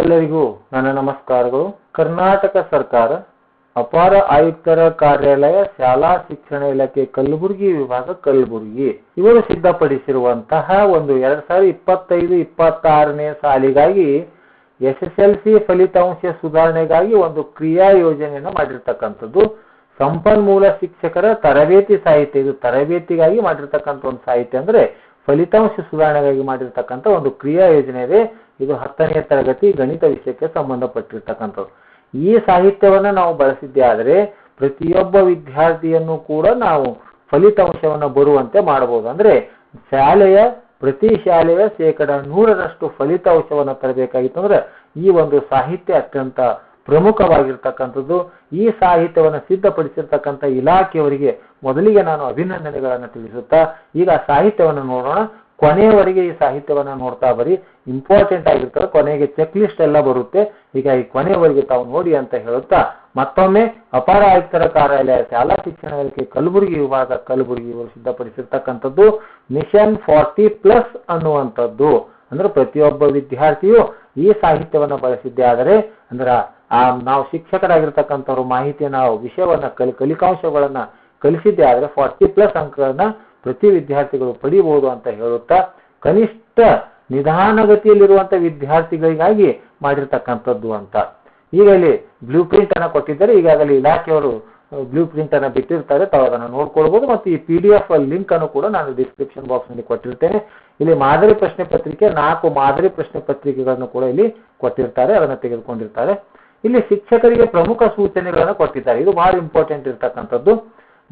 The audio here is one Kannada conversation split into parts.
ಎಲ್ಲರಿಗೂ ನನ್ನ ನಮಸ್ಕಾರಗಳು. ಕರ್ನಾಟಕ ಸರ್ಕಾರ ಅಪಾರ ಆಯುಕ್ತರ ಕಾರ್ಯಾಲಯ, ಶಾಲಾ ಶಿಕ್ಷಣ ಇಲಾಖೆ, ಕಲಬುರಗಿ ವಿಭಾಗ, ಕಲಬುರಗಿ. ಇವರು ಸಿದ್ಧಪಡಿಸಿರುವಂತಹ ಒಂದು ಎರಡ್ ಸಾವಿರದ ಇಪ್ಪತ್ತೈದು, ಇಪ್ಪತ್ತಾರನೇ ಸಾಲಿಗಾಗಿ ಎಸ್ ಎಸ್ ಎಲ್ ಸಿ ಫಲಿತಾಂಶ ಸುಧಾರಣೆಗಾಗಿ ಒಂದು ಕ್ರಿಯಾ ಯೋಜನೆಯನ್ನು ಮಾಡಿರ್ತಕ್ಕಂಥದ್ದು. ಸಂಪನ್ಮೂಲ ಶಿಕ್ಷಕರ ತರಬೇತಿ ಸಾಹಿತ್ಯ, ಇದು ತರಬೇತಿಗಾಗಿ ಮಾಡಿರ್ತಕ್ಕಂಥ ಒಂದು ಸಾಹಿತ್ಯ ಅಂದ್ರೆ ಫಲಿತಾಂಶ ಸುಧಾರಣೆಗಾಗಿ ಮಾಡಿರ್ತಕ್ಕಂಥ ಒಂದು ಕ್ರಿಯಾ ಯೋಜನೆ ಇದೆ. ಇದು ಹತ್ತನೆಯ ತರಗತಿ ಗಣಿತ ವಿಷಯಕ್ಕೆ ಸಂಬಂಧಪಟ್ಟಿರ್ತಕ್ಕಂಥದ್ದು. ಈ ಸಾಹಿತ್ಯವನ್ನು ನಾವು ಬಳಸಿದ್ದೇ ಆದರೆ ಪ್ರತಿಯೊಬ್ಬ ವಿದ್ಯಾರ್ಥಿಯನ್ನು ಕೂಡ ನಾವು ಫಲಿತಾಂಶವನ್ನು ಬರುವಂತೆ ಮಾಡಬಹುದು. ಅಂದ್ರೆ ಶಾಲೆಯ, ಪ್ರತಿ ಶಾಲೆಯ ಶೇಕಡ ನೂರರಷ್ಟು ಫಲಿತಾಂಶವನ್ನು ತರಬೇಕಾಗಿತ್ತು ಅಂದ್ರೆ ಈ ಒಂದು ಸಾಹಿತ್ಯ ಅತ್ಯಂತ ಪ್ರಮುಖವಾಗಿರ್ತಕ್ಕಂಥದ್ದು. ಈ ಸಾಹಿತ್ಯವನ್ನು ಸಿದ್ಧಪಡಿಸಿರ್ತಕ್ಕಂಥ ಇಲಾಖೆಯವರಿಗೆ ಮೊದಲಿಗೆ ನಾನು ಅಭಿನಂದನೆಗಳನ್ನು ತಿಳಿಸುತ್ತಾ ಈಗ ಸಾಹಿತ್ಯವನ್ನು ನೋಡೋಣ. ಕೊನೆಯವರೆಗೆ ಈ ಸಾಹಿತ್ಯವನ್ನು ನೋಡ್ತಾ ಬರೀ. ಇಂಪಾರ್ಟೆಂಟ್ ಆಗಿರ್ತದೆ. ಕೊನೆಗೆ ಚೆಕ್ ಲಿಸ್ಟ್ ಎಲ್ಲ ಬರುತ್ತೆ. ಹೀಗಾಗಿ ಕೊನೆಯವರೆಗೆ ತಾವು ನೋಡಿ ಅಂತ ಹೇಳುತ್ತಾ ಮತ್ತೊಮ್ಮೆ ಅಪಾರ ಆಯುಕ್ತರ ಕಾರ್ಯಾಲಯ ಶಾಲಾ ಶಿಕ್ಷಣ ಇಲಾಖೆ ಕಲಬುರಗಿ ವಿಭಾಗ ಕಲಬುರಗಿ ಇವರು ಸಿದ್ಧಪಡಿಸಿರ್ತಕ್ಕಂಥದ್ದು ಮಿಷನ್ ಫಾರ್ಟಿ ಪ್ಲಸ್ ಅನ್ನುವಂಥದ್ದು. ಅಂದ್ರೆ ಪ್ರತಿಯೊಬ್ಬ ವಿದ್ಯಾರ್ಥಿಯು ಈ ಸಾಹಿತ್ಯವನ್ನು ಬಳಸಿದ್ದೇ ಆದರೆ ಅಂದ್ರೆ ಆ ನಾವು ಶಿಕ್ಷಕರಾಗಿರ್ತಕ್ಕಂಥವ್ರು ಮಾಹಿತಿಯ ನಾವು ವಿಷಯವನ್ನ, ಕಲಿ, ಕಲಿಕಾಂಶಗಳನ್ನ ಕಲಿಸಿದ್ದೇ ಆದರೆ ಫಾರ್ಟಿ ಪ್ಲಸ್ ಅಂಕಗಳನ್ನ ಪ್ರತಿ ವಿದ್ಯಾರ್ಥಿಗಳು ಪಡೀಬಹುದು ಅಂತ ಹೇಳುತ್ತಾ ಕನಿಷ್ಠ ನಿಧಾನಗತಿಯಲ್ಲಿರುವಂಥ ವಿದ್ಯಾರ್ಥಿಗಳಿಗಾಗಿ ಮಾಡಿರ್ತಕ್ಕಂಥದ್ದು ಅಂತ. ಈಗ ಇಲ್ಲಿ ಬ್ಲೂ ಪ್ರಿಂಟ್ ಅನ್ನ ಕೊಟ್ಟಿದ್ದಾರೆ. ಈಗಾಗಲೇ ಇಲಾಖೆಯವರು ಬ್ಲೂ ಪ್ರಿಂಟ್ ಅನ್ನ ಬಿಟ್ಟಿರ್ತಾರೆ. ತಾವು ಅದನ್ನು ನೋಡ್ಕೊಳ್ಬಹುದು ಮತ್ತು ಈ ಪಿ ಡಿ ಎಫ್ ಲಿಂಕ್ ಅನ್ನು ಕೂಡ ನಾನು ಡಿಸ್ಕ್ರಿಪ್ಷನ್ ಬಾಕ್ಸ್ನಲ್ಲಿ ಕೊಟ್ಟಿರ್ತೇನೆ. ಇಲ್ಲಿ ಮಾದರಿ ಪ್ರಶ್ನೆ ಪತ್ರಿಕೆ, ನಾಲ್ಕು ಮಾದರಿ ಪ್ರಶ್ನೆ ಪತ್ರಿಕೆಗಳನ್ನು ಕೂಡ ಇಲ್ಲಿ ಕೊಟ್ಟಿರ್ತಾರೆ. ಅದನ್ನು ತೆಗೆದುಕೊಂಡಿರ್ತಾರೆ. ಇಲ್ಲಿ ಶಿಕ್ಷಕರಿಗೆ ಪ್ರಮುಖ ಸೂಚನೆಗಳನ್ನು ಕೊಟ್ಟಿದ್ದಾರೆ. ಇದು ಬಹಳ ಇಂಪಾರ್ಟೆಂಟ್ ಇರ್ತಕ್ಕಂಥದ್ದು.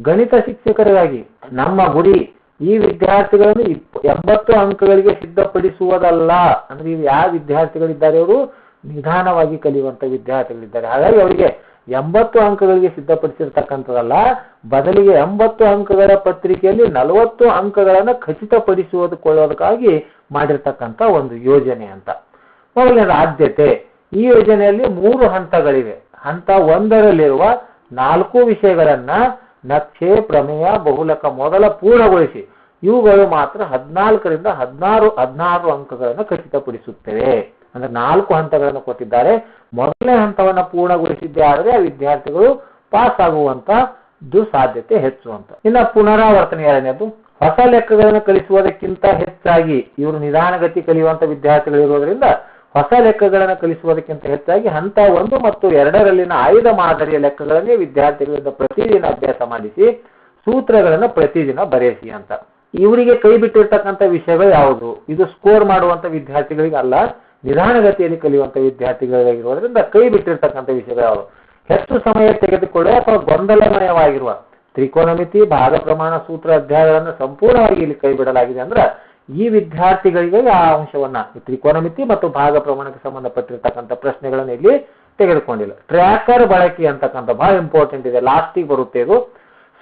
ಗಣಿತ ಶಿಕ್ಷಕರಿಗಾಗಿ ನಮ್ಮ ಗುರಿ ಈ ವಿದ್ಯಾರ್ಥಿಗಳನ್ನು ಎಂಬತ್ತು ಅಂಕಗಳಿಗೆ ಸಿದ್ಧಪಡಿಸುವುದಲ್ಲ. ಅಂದ್ರೆ ಇವು ಯಾವ ವಿದ್ಯಾರ್ಥಿಗಳಿದ್ದಾರೆ? ಅವರು ನಿಧಾನವಾಗಿ ಕಲಿಯುವಂತ ವಿದ್ಯಾರ್ಥಿಗಳಿದ್ದಾರೆ. ಹಾಗಾಗಿ ಅವರಿಗೆ ಎಂಬತ್ತು ಅಂಕಗಳಿಗೆ ಸಿದ್ಧಪಡಿಸಿರ್ತಕ್ಕಂಥದ್ದಲ್ಲ, ಬದಲಿಗೆ ಎಂಬತ್ತು ಅಂಕಗಳ ಪತ್ರಿಕೆಯಲ್ಲಿ ನಲವತ್ತು ಅಂಕಗಳನ್ನು ಖಚಿತಪಡಿಸುವುದಕ್ಕೊಳ್ಳೋದಕ್ಕಾಗಿ ಮಾಡಿರ್ತಕ್ಕಂಥ ಒಂದು ಯೋಜನೆ ಅಂತ. ಮೊದಲನೇದು ಆದ್ಯತೆ. ಈ ಯೋಜನೆಯಲ್ಲಿ ಮೂರು ಹಂತಗಳಿವೆ. ಹಂತ ಒಂದರಲ್ಲಿರುವ ನಾಲ್ಕು ವಿಷಯಗಳನ್ನ ನಕ್ಷೆ ಪ್ರಮೇಯ ಬಹುಲಕ ಮೊದಲ ಪೂರ್ಣಗೊಳಿಸಿ. ಇವುಗಳು ಮಾತ್ರ ಹದಿನಾಲ್ಕರಿಂದ ಹದಿನಾರು ಹದಿನಾರು ಅಂಕಗಳನ್ನು ಖಚಿತಪಡಿಸುತ್ತವೆ. ಅಂದ್ರೆ ನಾಲ್ಕು ಹಂತಗಳನ್ನು ಕೊಟ್ಟಿದ್ದಾರೆ. ಮೊದಲನೇ ಹಂತವನ್ನು ಪೂರ್ಣಗೊಳಿಸಿದ್ದೇ ಆದರೆ ಆ ವಿದ್ಯಾರ್ಥಿಗಳು ಪಾಸ್ ಆಗುವಂತದ್ದು ಸಾಧ್ಯತೆ ಹೆಚ್ಚು ಅಂತ ಇನ್ನು ಪುನರಾವರ್ತನೆ ಎರಡನೇದು, ಹೊಸ ಲೆಕ್ಕಗಳನ್ನು ಕಲಿಸುವುದಕ್ಕಿಂತ ಹೆಚ್ಚಾಗಿ ಇವರು ನಿಧಾನಗತಿ ಕಲಿಯುವಂತ ವಿದ್ಯಾರ್ಥಿಗಳಿರೋದ್ರಿಂದ ಹೊಸ ಲೆಕ್ಕಗಳನ್ನು ಕಲಿಸುವುದಕ್ಕಿಂತ ಹೆಚ್ಚಾಗಿ ಹಂತ ಒಂದು ಮತ್ತು ಎರಡರಲ್ಲಿನ ಆಯ್ದ ಮಾದರಿಯ ಲೆಕ್ಕಗಳನ್ನೇ ವಿದ್ಯಾರ್ಥಿಗಳಿಂದ ಪ್ರತಿದಿನ ಅಭ್ಯಾಸ ಮಾಡಿಸಿ ಸೂತ್ರಗಳನ್ನು ಪ್ರತಿದಿನ ಬರೆಯಿಸಿ ಅಂತ. ಇವರಿಗೆ ಕೈ ಬಿಟ್ಟಿರ್ತಕ್ಕಂಥ ವಿಷಯಗಳು ಯಾವುದು? ಇದು ಸ್ಕೋರ್ ಮಾಡುವಂತ ವಿದ್ಯಾರ್ಥಿಗಳಿಗೆ ಅಲ್ಲ ನಿಧಾನಗತಿಯಲ್ಲಿ ಕಲಿಯುವಂತ ವಿದ್ಯಾರ್ಥಿಗಳಾಗಿರುವುದರಿಂದ ಕೈ ಬಿಟ್ಟಿರ್ತಕ್ಕಂಥ ವಿಷಯಗಳು ಯಾವುದು? ಹೆಚ್ಚು ಸಮಯ ತೆಗೆದುಕೊಳ್ಳುವ ಅಥವಾ ಗೊಂದಲಮಯವಾಗಿರುವ ತ್ರಿಕೋನಮಿತಿ, ಭಾಗ ಪ್ರಮಾಣ ಸೂತ್ರ ಅಧ್ಯಾಯಗಳನ್ನು ಸಂಪೂರ್ಣವಾಗಿ ಇಲ್ಲಿ ಕೈ ಬಿಡಲಾಗಿದೆ ಅಂದ್ರೆ ಈ ವಿದ್ಯಾರ್ಥಿಗಳಿಗೆ ಆ ಅಂಶವನ್ನ ತ್ರಿಕೋನಮಿತಿ ಮತ್ತು ಭಾಗ ಪ್ರಮಾಣಕ್ಕೆ ಸಂಬಂಧಪಟ್ಟಿರ್ತಕ್ಕಂಥ ಪ್ರಶ್ನೆಗಳನ್ನು ಇಲ್ಲಿ ತೆಗೆದುಕೊಂಡಿಲ್ಲ. ಟ್ರ್ಯಾಕರ್ ಬಳಕೆ ಅಂತಕ್ಕಂಥ ಬಹಳ ಇಂಪಾರ್ಟೆಂಟ್ ಇದೆ. ಲಾಸ್ಟಿಗೆ ಬರುತ್ತೆ ಇದು.